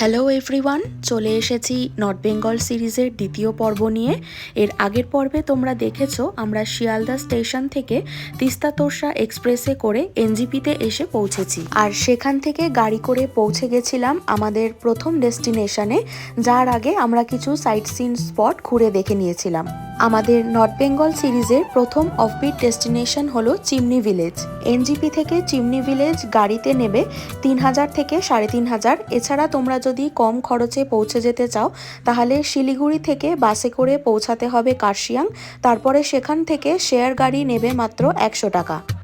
Hello everyone চলে এসেছি north Bengal সিরিজের দ্বিতীয় পর্ব নিয়ে। এর আগের পর্বে তোমরা দেখেছ, আমরা শিয়ালদা স্টেশন থেকে তিস্তা তোরসা এক্সপ্রেসে করে এনজিপিতে এসে পৌঁছেছি। আর সেখান থেকে গাড়ি করে পৌঁছে গেছিলাম আমাদের প্রথম ডেস্টিনেশনে, যার আগে আমরা কিছু সাইট সিন স্পট ঘুরে দেখে নিয়েছিলাম। আমাদের নর্থ বেঙ্গল সিরিজের প্রথম অফবিট ডেস্টিনেশন হলো চিমনি ভিলেজ। এনজিপি থেকে চিমনি ভিলেজ গাড়িতে নেবে তিন হাজার থেকে সাড়ে তিন হাজার। এছাড়া তোমরা যদি কম খরচে পৌঁছে যেতে চাও, তাহলে শিলিগুড়ি থেকে বাসে করে পৌঁছাতে হবে কার্শিয়াং। তারপরে সেখান থেকে শেয়ার গাড়ি নেবে মাত্র একশো টাকা।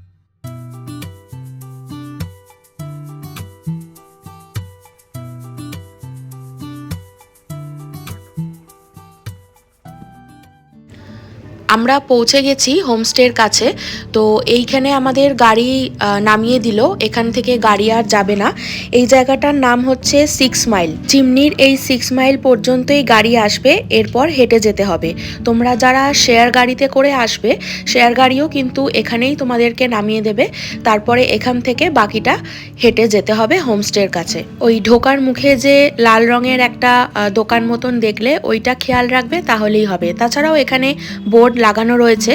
আমরা পৌঁছে গেছি হোমস্টের কাছে, তো এইখানে আমাদের গাড়ি নামিয়ে দিল। এখান থেকে গাড়ি আর যাবে না। এই জায়গাটার নাম হচ্ছে সিক্স মাইল চিমনির এই সিক্স মাইল পর্যন্তই গাড়ি আসবে, এরপর হেঁটে যেতে হবে। তোমরা যারা শেয়ার গাড়িতে করে আসবে, শেয়ার গাড়িও কিন্তু এখানেই তোমাদেরকে নামিয়ে দেবে। তারপরে এখান থেকে বাকিটা হেঁটে যেতে হবে হোমস্টের কাছে। ওই ঢোকার মুখে যে লাল রঙের একটা দোকান মতন দেখলে, ওইটা খেয়াল রাখবে, তাহলেই হবে। তাছাড়াও এখানে বোর্ড লাগানো রয়েছে।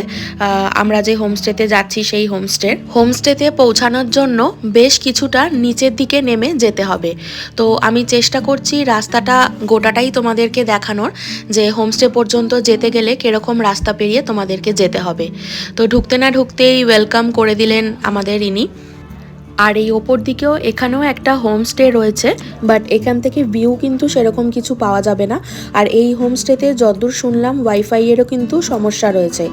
আমরা যে হোমস্টেতে যাচ্ছি সেই হোমস্টে হোমস্টেতে পৌঁছানোর জন্য বেশ কিছুটা নিচের দিকে নেমে যেতে হবে। তো আমি চেষ্টা করছি রাস্তাটা গোটাটাই তোমাদেরকে দেখানোর, যে হোমস্টে পর্যন্ত যেতে গেলে কীরকম রাস্তা পেরিয়ে তোমাদেরকে যেতে হবে। তো ঢুকতে না ঢুকতেই ওয়েলকাম করে দিলেন আমাদের ইনি। আর এই ওপর দিকেও এখানেও একটা হোমস্টে রয়েছে বাট এখান থেকে ভিউ কিন্তু সেরকম কিছু পাওয়া যাবে না। আর এই হোমস্টেতে যতদূর শুনলাম ওয়াইফাইয়েরও কিন্তু সমস্যা রয়েছে।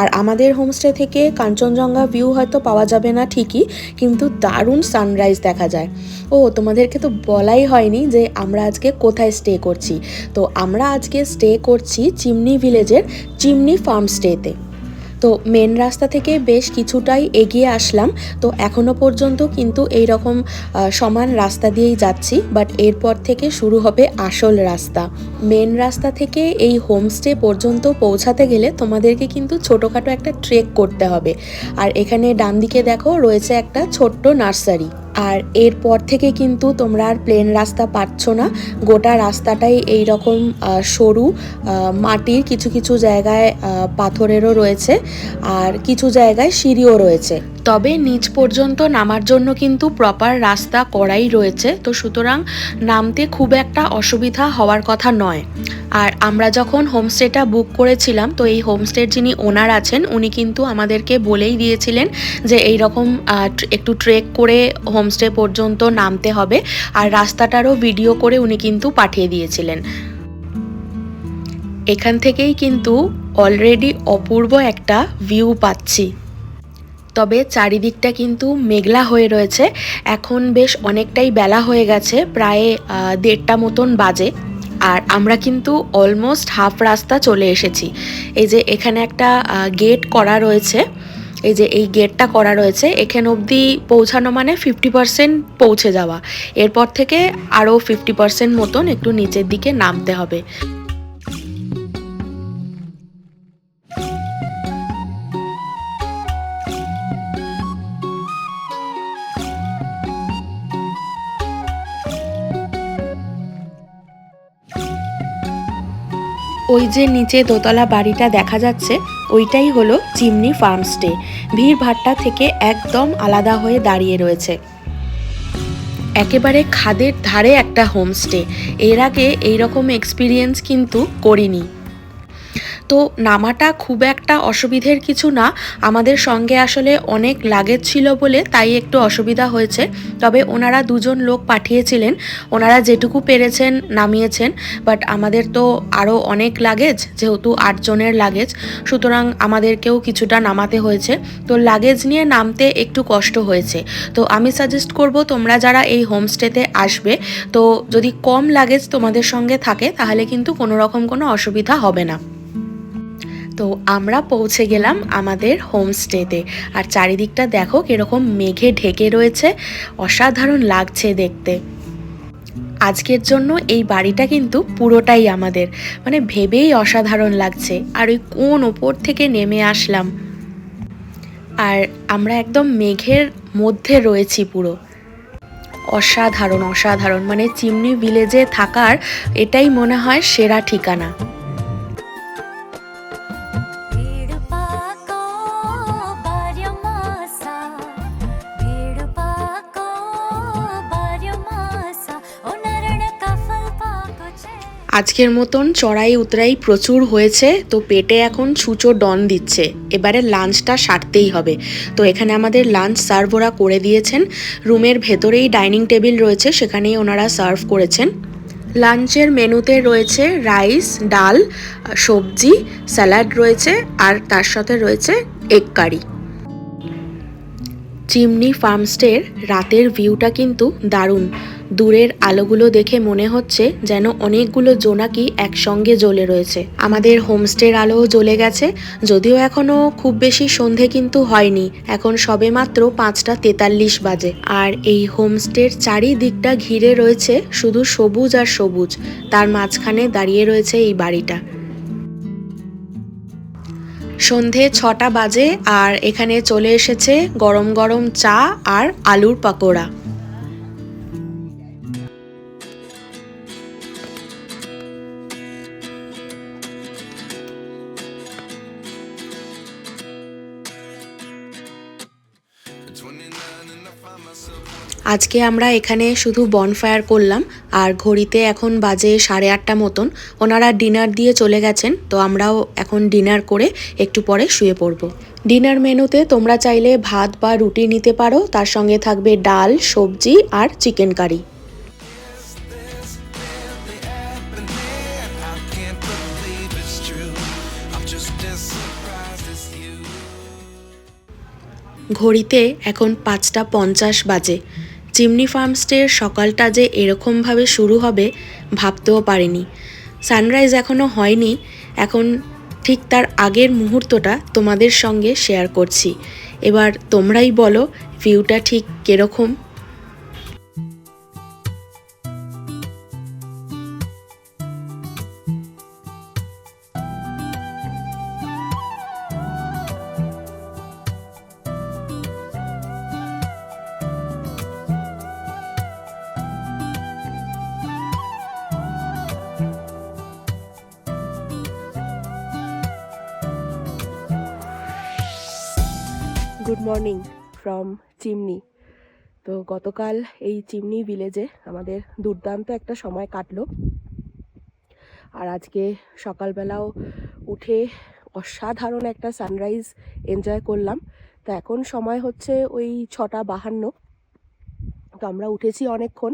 আর আমাদের হোমস্টে থেকে কাঞ্চনজঙ্ঘা ভিউ হয়তো পাওয়া যাবে না ঠিকই, কিন্তু দারুণ সানরাইজ দেখা যায়। ও, তোমাদেরকে তো বলাই হয়নি যে আমরা আজকে কোথায় স্টে করছি। তো আমরা আজকে স্টে করছি চিমনি ভিলেজের চিমনি ফার্ম স্টেতে তো মেন রাস্তা থেকে বেশ কিছুটাই এগিয়ে আসলাম। তো এখনও পর্যন্ত কিন্তু এই রকম সমান রাস্তা দিয়েই যাচ্ছি বাট এরপর থেকে শুরু হবে আসল রাস্তা। মেন রাস্তা থেকে এই হোমস্টে পর্যন্ত পৌঁছাতে গেলে তোমাদেরকে কিন্তু ছোটোখাটো একটা ট্রেক করতে হবে। আর এখানে ডান দিকে দেখো রয়েছে একটা ছোট্ট নার্সারি। আর এরপর থেকে কিন্তু তোমরা আর প্লেন রাস্তা পাচ্ছ না। গোটা রাস্তাটাই এই রকম সরু মাটির কিছু কিছু জায়গায় পাথরেরও রয়েছে। আর কিছু জায়গায় সিঁড়িও রয়েছে। তবে নিচ পর্যন্ত নামার জন্য কিন্তু প্রপার রাস্তা করাই রয়েছে। তো সুতরাং নামতে খুব একটা অসুবিধা হওয়ার কথা নয়। আর আমরা যখন হোমস্টেটা বুক করেছিলাম, তো এই হোমস্টের যিনি ওনার আছেন, উনি কিন্তু আমাদেরকে বলেই দিয়েছিলেন যে এই রকম একটু ট্রেক করে হোমস্টে পর্যন্ত নামতে হবে। আর রাস্তাটারও ভিডিও করে উনি কিন্তু পাঠিয়ে দিয়েছিলেন। এখান থেকেই কিন্তু অলরেডি অপূর্ব একটা ভিউ পাচ্ছি। তবে চারিদিকটা কিন্তু মেঘলা হয়ে রয়েছে। এখন বেশ অনেকটাই বেলা হয়ে গেছে, প্রায় দেড়টা মতন বাজে। আর আমরা কিন্তু অলমোস্ট হাফ রাস্তা চলে এসেছি। এই যে এখানে একটা গেট করা রয়েছে। এই যে এই গেটটা করা রয়েছে, এখানে অবধি পৌঁছানো মানে ফিফটি পার্সেন্ট পৌঁছে যাওয়া। এরপর থেকে আরও ফিফটি পার্সেন্ট মতন একটু নিচের দিকে নামতে হবে। ওই যে নিচে দোতলা বাড়িটা দেখা যাচ্ছে, ওইটাই হলো চিমনি ফার্মস্টে ভিড় ভাট্টা থেকে একদম আলাদা হয়ে দাঁড়িয়ে রয়েছে। একেবারে খাদের ধারে একটা হোমস্টে। এর আগে এইরকম এক্সপিরিয়েন্স কিন্তু করিনি। তো নামাটা খুব একটা অসুবিধের কিছু না। আমাদের সঙ্গে আসলে অনেক লাগেজ ছিল বলে তাই একটু অসুবিধা হয়েছে। তবে ওনারা দুজন লোক পাঠিয়েছিলেন। ওনারা যেটুকু পেরেছেন নামিয়েছেন। বাট আমাদের তো আরও অনেক লাগেজ, যেহেতু আটজনের লাগেজ। সুতরাং আমাদেরকেও কিছুটা নামাতে হয়েছে। তো লাগেজ নিয়ে নামতে একটু কষ্ট হয়েছে। তো আমি সাজেস্ট করব তোমরা যারা এই হোমস্টেতে আসবে, তো যদি কম লাগেজ তোমাদের সঙ্গে থাকে তাহলে কিন্তু কোনো রকম কোনো অসুবিধা হবে না। তো আমরা পৌঁছে গেলাম আমাদের হোমস্টেতে। আর চারিদিকটা দেখো কীরকম মেঘে ঢেকে রয়েছে, অসাধারণ লাগছে দেখতে। আজকের জন্য এই বাড়িটা কিন্তু পুরোটাই আমাদের মানে ভেবেই অসাধারণ লাগছে। আর ওই কোন ওপর থেকে নেমে আসলাম। আর আমরা একদম মেঘের মধ্যে রয়েছি পুরো। অসাধারণ অসাধারণ মানে চিমনি ভিলেজে থাকার এটাই মনে হয় সেরা ঠিকানা। আজকের মতন চড়াই উতরাই প্রচুর হয়েছে, তো পেটে এখন ছুঁচো ডন দিচ্ছে। এবারে লাঞ্চটা সারতেই হবে। তো এখানে আমাদের লাঞ্চ সার্ভ ওরা করে দিয়েছেন। রুমের ভেতরেই ডাইনিং টেবিল রয়েছে, সেখানেই ওনারা সার্ভ করেছেন। লাঞ্চের মেনুতে রয়েছে রাইস, ডাল, সবজি, স্যালাড রয়েছে, আর তার সাথে রয়েছে এগ কারি। চিমনি ফার্মস্টের রাতের ভিউটা কিন্তু দারুণ। দূরের আলোগুলো দেখে মনে হচ্ছে যেন অনেকগুলো জোনাকি একসঙ্গে জ্বলে রয়েছে। আমাদের হোমস্টের আলোও জ্বলে গেছে, যদিও এখনও খুব বেশি সন্ধে কিন্তু হয়নি। এখন সবে মাত্র পাঁচটা তেতাল্লিশ বাজে। আর এই হোমস্টের চারিদিকটা ঘিরে রয়েছে শুধু সবুজ আর সবুজ। তার মাঝখানে দাঁড়িয়ে রয়েছে এই বাড়িটা। সন্ধে ছটা বাজে আর এখানে চলে এসেছে গরম গরম চা আর আলুর পাকোড়া। আজকে আমরা এখানে শুধু বনফায়ার করলাম, আর ঘড়িতে এখন বাজে সাড়ে আটটা মতন। ওনারা ডিনার দিয়ে চলে গেছেন, তো আমরাও এখন ডিনার করে একটু পরে শুয়ে পড়ব। ডিনার মেনুতে তোমরা চাইলে ভাত বা রুটি নিতে পারো, তার সঙ্গে থাকবে ডাল, সবজি আর চিকেন কারি. ঘড়িতে এখন পাঁচটা পঞ্চাশ বাজে। চিমনি ফার্মস্টের সকালটা যে এরকমভাবে শুরু হবে ভাবতেও পারিনি। সানরাইজ এখনও হয়নি, এখন ঠিক তার আগের মুহূর্তটা তোমাদের সঙ্গে শেয়ার করছি। এবার তোমরাই বলো, ভিউটা ঠিক কীরকম? মর্নিং ফ্রম চিমনি তো গতকাল এই চিমনি ভিলেজে আমাদের দুর্দান্ত একটা সময় কাটলো। আর আজকে সকালবেলাও উঠে অসাধারণ একটা সানরাইজ এনজয় করলাম। তো এখন সময় হচ্ছে ওই ছটা বাহান্ন। তো আমরা উঠেছি অনেকক্ষণ,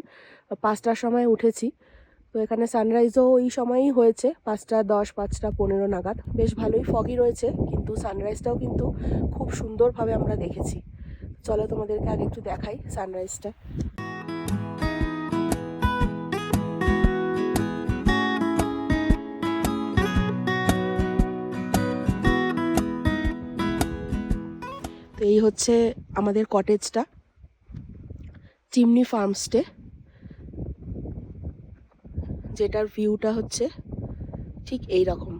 পাঁচটার সময় উঠেছি। এখানে সানরাইজও ওই সময়ই হয়েছে, পাঁচটা দশ, পাঁচটা পনেরো নাগাদ। বেশ ভালোই ফগি রয়েছে, কিন্তু সানরাইজটাও কিন্তু খুব সুন্দরভাবে আমরা দেখেছি। চলো তোমাদেরকে আগে একটু দেখাই সানরাইজটা তো এই হচ্ছে আমাদের কটেজটা চিমনি ফার্মস্টে যেটার ভিউটা হচ্ছে ঠিক এই রকম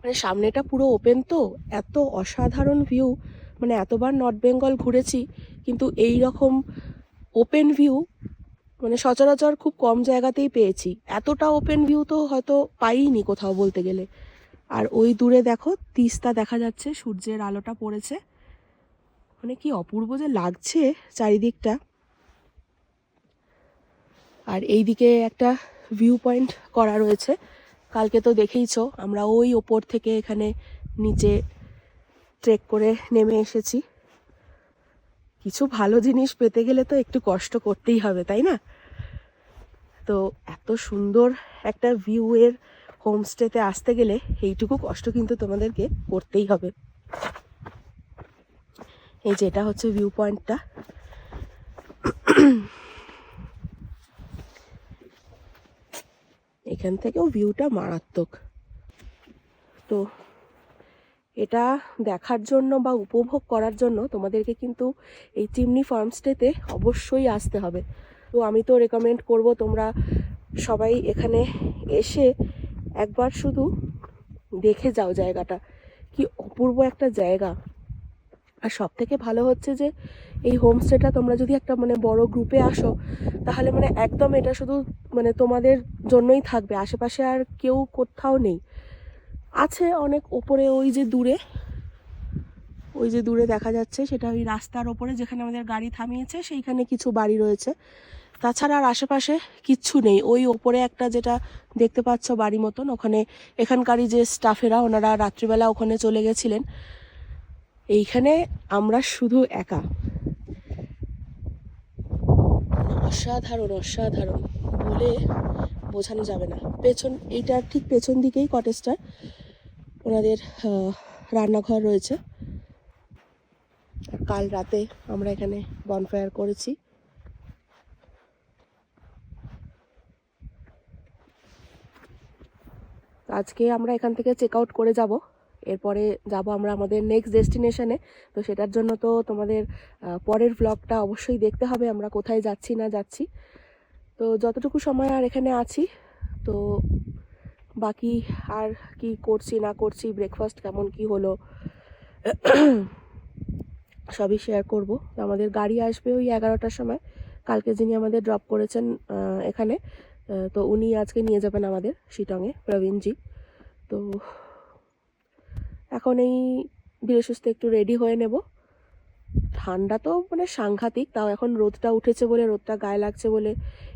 মানে সামনেটা পুরো ওপেন তো, এত অসাধারণ ভিউ মানে এতবার নর্থ বেঙ্গল ঘুরেছি, কিন্তু এই রকম ওপেন ভিউ মানে সচরাচর খুব কম জায়গাতেই পেয়েছি। এতটা ওপেন ভিউ তো হয়তো পাইনি কোথাও বলতে গেলে। আর ওই দূরে দেখো, তিস্তা দেখা যাচ্ছে, সূর্যের আলোটা পড়েছে। মানে কি অপূর্ব যে লাগছে চারিদিকটা। আর এইদিকে একটা ভিউ পয়েন্ট করা রয়েছে। কালকে তো দেখেইছো, আমরা ওই ওপর থেকে এখানে নিচে ট্রেক করে নেমে এসেছি। কিছু ভালো জিনিস পেতে গেলে তো একটু কষ্ট করতেই হবে, তাই না? তো এত সুন্দর একটা ভিউ এর হোমস্টেতে আসতে গেলে এইটুকু কষ্ট কিন্তু তোমাদেরকে করতেই হবে। এই যে এটা হচ্ছে ভিউ পয়েন্টটা এখান থেকেও ভিউটা মারাত্মক। তো এটা দেখার জন্য বা উপভোগ করার জন্য তোমাদেরকে কিন্তু এই চিমনি ফার্মস্টেতে অবশ্যই আসতে হবে। তো আমি তো রেকমেন্ড করব তোমরা সবাই এখানে এসে একবার শুধু দেখে যাও জায়গাটা। কি অপূর্ব একটা জায়গা। আর সব থেকে ভালো হচ্ছে যে এই হোমস্টেটা তোমরা যদি একটা মানে বড় গ্রুপে আসো, তাহলে মানে একদম এটা শুধু মানে তোমাদের জন্যই থাকবে। আশেপাশে আর কেউ কোথাও নেই। আছে অনেক ওপরে ওই যে দূরে, ওই যে দূরে দেখা যাচ্ছে, সেটা ওই রাস্তার ওপরে যেখানে আমাদের গাড়ি থামিয়েছে, সেইখানে কিছু বাড়ি রয়েছে। তাছাড়া আর আশেপাশে কিচ্ছু নেই। ওই ওপরে একটা যেটা দেখতে পাচ্ছ বাড়ি মতন, ওখানে এখানকারই যে স্টাফেরা ওনারা রাত্রিবেলা ওখানে চলে গেছিলেন। এইখানে আমরা শুধু একা। অসাধারণ অসাধারণ। বলে বোঝানো যাবে না। পেছন এইটার ঠিক পেছন দিকেই কটেজটার ওনাদের রান্নাঘর রয়েছে। কাল রাতে আমরা এখানে বনফায়ার করেছি। আজকে আমরা এখান থেকে চেক আউট করে যাব। এরপরে যাব আমরা আমাদের নেক্সট ডেস্টিনেশনে তো সেটার জন্য তো তোমাদের পরের ব্লগটা অবশ্যই দেখতে হবে আমরা কোথায় যাচ্ছি না যাচ্ছি। তো যতটুকু সময় আর এখানে আছি, তো বাকি আর কি করছি না করছি ব্রেকফাস্ট কেমন কি হলো, সবই শেয়ার করব। আমাদের গাড়ি আসবে ওই এগারোটার সময়। কালকে যিনি আমাদের ড্রপ করেছেন এখানে তো উনি আজকে নিয়ে যাবেন আমাদের শিটংয়ে প্রবীণজি। তো এখন এই ধীরে সুস্থে একটু রেডি হয়ে নেব। ঠান্ডা তো মানে সাংঘাতিক, তাও এখন রোদটা উঠেছে বলে, রোদটা গায়ে লাগছে বলে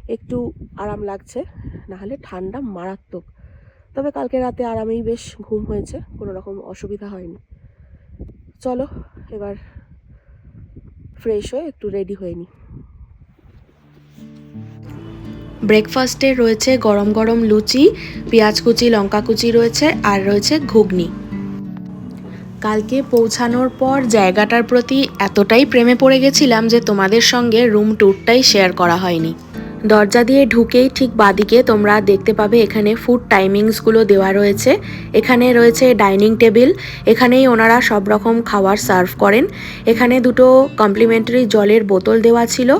একটু আরাম লাগছে। নাহলে ঠান্ডা মারাত্মক। তবে কালকে রাতে আরামেই বেশ ঘুম হয়েছে, কোনো রকম অসুবিধা হয়নি। চলো, এবার ফ্রেশ হয়ে একটু রেডি হয়ে নিই ব্রেকফাস্টে রয়েছে গরম গরম লুচি, পেঁয়াজ কুচি, লঙ্কা কুচি রয়েছে, আর রয়েছে ঘুগনি। কালকে পৌঁছানোর পর জায়গাটার প্রতি এতটাই প্রেমে পড়ে গেছিলাম যে তোমাদের সঙ্গে রুম ট্যুরটাই শেয়ার করা হয়নি। দরজা দিয়ে ঢুকেই ঠিক বাদিকে তোমরা দেখতে পাবে এখানে ফুড টাইমিংসগুলো দেওয়া রয়েছে। এখানে রয়েছে ডাইনিং টেবিল এখানেই ওনারা সব রকম খাবার সার্ভ করেন। এখানে দুটো কমপ্লিমেন্টারি জলের বোতল দেওয়া ছিল,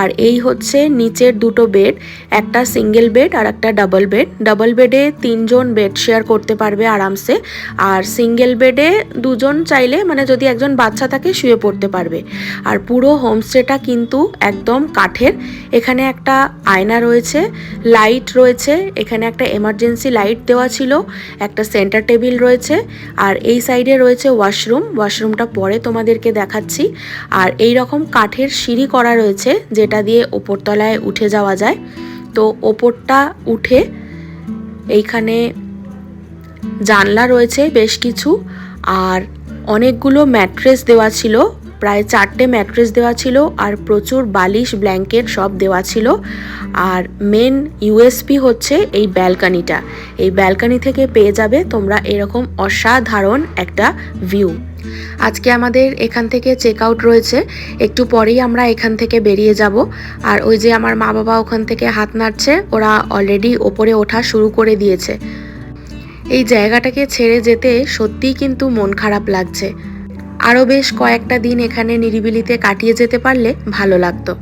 আর এই হচ্ছে নিচের দুটো বেড একটা সিঙ্গেল বেড আর একটা ডাবল বেড ডাবল বেডে তিনজন বেড শেয়ার করতে পারবে আরামসে, আর সিঙ্গেল বেডে দুজন চাইলে মানে যদি একজন বাচ্চা থাকে শুয়ে পড়তে পারবে। আর পুরো হোমস্টেটা কিন্তু একদম কাঠের। এখানে একটা আয়না রয়েছে লাইট রয়েছে, এখানে একটা এমার্জেন্সি লাইট দেওয়া ছিল, একটা সেন্টার টেবিল রয়েছে, আর এই সাইডে রয়েছে ওয়াশরুম ওয়াশরুমটা পরে তোমাদেরকে দেখাচ্ছি, আর এই রকম কাঠের সিঁড়ি করা রয়েছে, যেটা দিয়ে ওপরতলায় উঠে যাওয়া যায়। তো ওপরটা উঠে এইখানে জানলা রয়েছে বেশ কিছু, আর অনেকগুলো ম্যাট্রেস দেওয়া ছিল প্রায় চারটে ম্যাট্রেস দেওয়া ছিল আর প্রচুর বালিশ, ব্ল্যাঙ্কেট সব দেওয়া ছিল। আর মেন ইউএসপি হচ্ছে এই ব্যালকানিটা। এই ব্যালকানি থেকে পেয়ে যাবে তোমরা এরকম অসাধারণ একটা ভিউ আজকে আমাদের এখান থেকে চেক আউট রয়েছে। একটু পরেই আমরা এখান থেকে বেরিয়ে যাব। আর ওই যে আমার মা বাবা ওখান থেকে হাত নাড়ছে, ওরা অলরেডি ওপরে ওঠা শুরু করে দিয়েছে। এই জায়গাটাকে ছেড়ে যেতে সত্যিই কিন্তু মন খারাপ লাগছে। আরও বেশ কয়েকটা দিন এখানে নিরিবিলিতে কাটিয়ে যেতে পারলে ভালো লাগতো।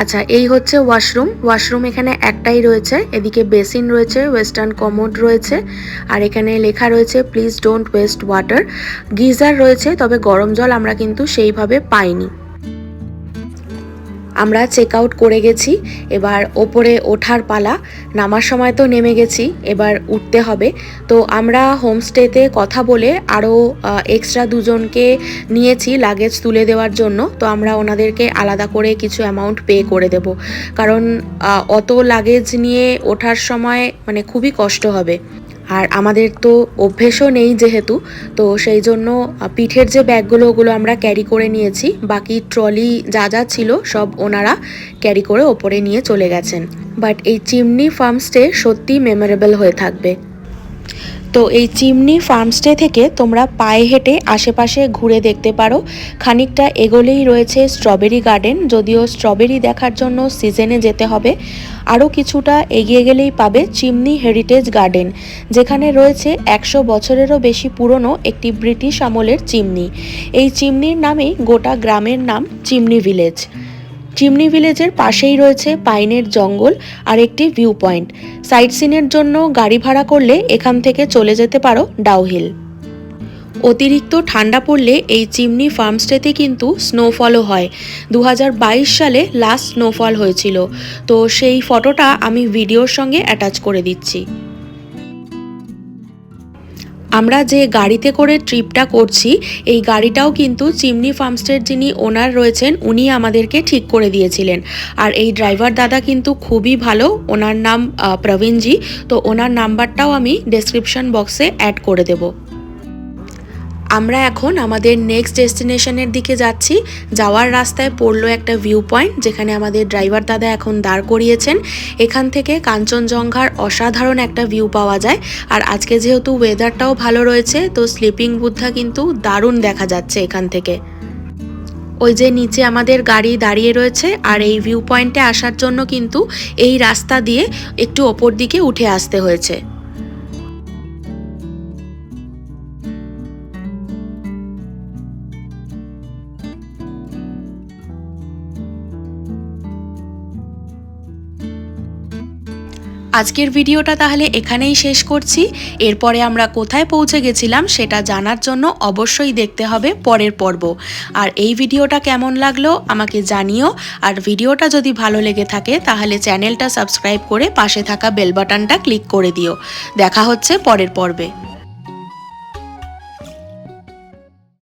আচ্ছা এই হচ্ছে ওয়াশরুম। ওয়াশরুম এখানে একটাই রয়েছে, এদিকে বেসিন রয়েছে, ওয়েস্টার্ন কমোড রয়েছে, আর এখানে লেখা রয়েছে, please don't waste water. Geyser রয়েছে, তবে গরম জল আমরা কিন্তু সেইভাবে পাইনি। আমরা চেক আউট করে গেছি। এবার ওপরে ওঠার পালা, নামার সময় তো নেমে গেছি, এবার উঠতে হবে। তো আমরা হোমস্টেতে কথা বলে আরও এক্সট্রা দুজনকে নিয়েছি লাগেজ তুলে দেওয়ার জন্য। তো আমরা ওনাদেরকে আলাদা করে কিছু অ্যামাউন্ট পে করে দেব। কারণ অত লাগেজ নিয়ে ওঠার সময় মানে খুবই কষ্ট হবে। আর আমাদের তো অভ্যেসও নেই যেহেতু, তো সেই জন্য পিঠের যে ব্যাগগুলো ওগুলো আমরা ক্যারি করে নিয়েছি। বাকি ট্রলি যা যা ছিল সব ওনারা ক্যারি করে ওপরে নিয়ে চলে গেছেন। বাট এই চিমনি ফার্মস্টে সত্যি মেমোরেবল হয়ে থাকবে। তো এই চিমনি ফার্মস্টে থেকে তোমরা পায়ে হেঁটে আশেপাশে ঘুরে দেখতে পারো। খানিকটা এগোলেই রয়েছে স্ট্রবেরি গার্ডেন, যদিও স্ট্রবেরি দেখার জন্য সিজনে যেতে হবে। আরও কিছুটা এগিয়ে গেলেই পাবে চিমনি হেরিটেজ গার্ডেন, যেখানে রয়েছে একশো বছরেরও বেশি পুরনো একটি ব্রিটিশ আমলের চিমনি। এই চিমনির নামেই গোটা গ্রামের নাম চিমনি ভিলেজ। চিমনি ভিলেজের পাশেই রয়েছে পাইনের জঙ্গল আর একটি ভিউ পয়েন্ট সাইট সিনের জন্য গাড়ি ভাড়া করলে এখান থেকে চলে যেতে পারো ডাউহিল অতিরিক্ত ঠান্ডা পড়লে এই চিমনি ফার্মস্টেতে কিন্তু স্নোফলও হয়। দু হাজার বাইশ সালে লাস্ট স্নোফল হয়েছিল। তো সেই ফটোটা আমি ভিডিওর সঙ্গে অ্যাটাচ করে দিচ্ছি। আমরা যে গাড়িতে করে ট্রিপটা করছি, এই গাড়িটাও কিন্তু চিমনি ফার্মস্টের যিনি ওনার রয়েছেন, উনি আমাদেরকে ঠিক করে দিয়েছিলেন। আর এই ড্রাইভার দাদা কিন্তু খুবই ভালো, ওনার নাম প্রবীণজি। তো ওনার নাম্বারটাও আমি ডেসক্রিপশন বক্সে অ্যাড করে দেবো। আমরা এখন আমাদের নেক্সট ডেস্টিনেশনের দিকে যাচ্ছি। যাওয়ার রাস্তায় পড়ল একটা ভিউ পয়েন্ট যেখানে আমাদের ড্রাইভার দাদা এখন দাঁড় করিয়েছেন। এখান থেকে কাঞ্চনজঙ্ঘার অসাধারণ একটা ভিউ পাওয়া যায়। আর আজকে যেহেতু ওয়েদারটাও ভালো রয়েছে, তো স্লিপিং বুদ্ধা কিন্তু দারুণ দেখা যাচ্ছে এখান থেকে। ওই যে নিচে আমাদের গাড়ি দাঁড়িয়ে রয়েছে, আর এই ভিউ পয়েন্টে আসার জন্য কিন্তু এই রাস্তা দিয়ে একটু ওপর দিকে উঠে আসতে হয়েছে। আজকের ভিডিওটা তাহলে এখানেই শেষ করছি। এরপরে আমরা কোথায় পৌঁছে গেছিলাম সেটা জানার জন্য অবশ্যই দেখতে হবে পরের পর্ব। আর এই ভিডিওটা কেমন লাগল আমাকে জানিও। আর ভিডিওটা যদি ভালো লেগে থাকে তাহলে চ্যানেলটা সাবস্ক্রাইব করে পাশে থাকা বেল বাটনটা ক্লিক করে দিও। দেখা হচ্ছে পরের পর্বে।